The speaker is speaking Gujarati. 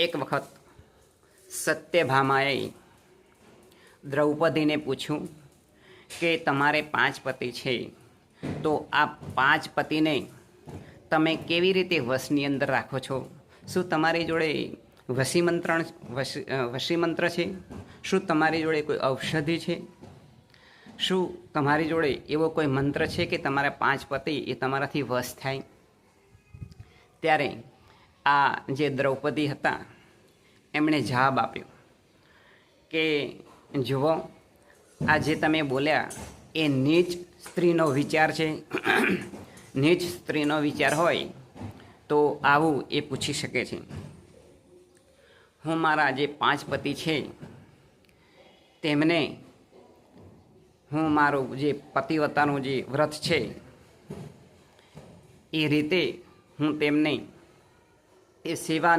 એક વખત સત્યભામાએ દ્રૌપદીને પૂછ્યું કે તમારે પાંચ પતિ છે તો આ પાંચ પતિને તમે કેવી રીતે વશની અંદર રાખો છો? શું તમારી જોડે વશી મંત્રણ વશી અ, છે? શું તમારી જોડે કોઈ ઔષધિ છે? શું તમારી જોડે એવો કોઈ મંત્ર છે કે તમારા પાંચ પતિ એ તમારાથી વશ થાય? ત્યારે આ જે દ્રૌપદી હતા, એમણે જવાબ આપ્યો કે, જુઓ, આ જે તમે બોલ્યા, એ નીચ સ્ત્રીનો વિચાર છે. નીચ સ્ત્રીનો વિચાર હોય, તો આવું એ પૂછી શકે છે. હું મારા જે પાંચ પતિ છે, તેમને, હું મારું જે પતિવતાનું જે વ્રત છે, એ રીતે હું તેમને એ સેવા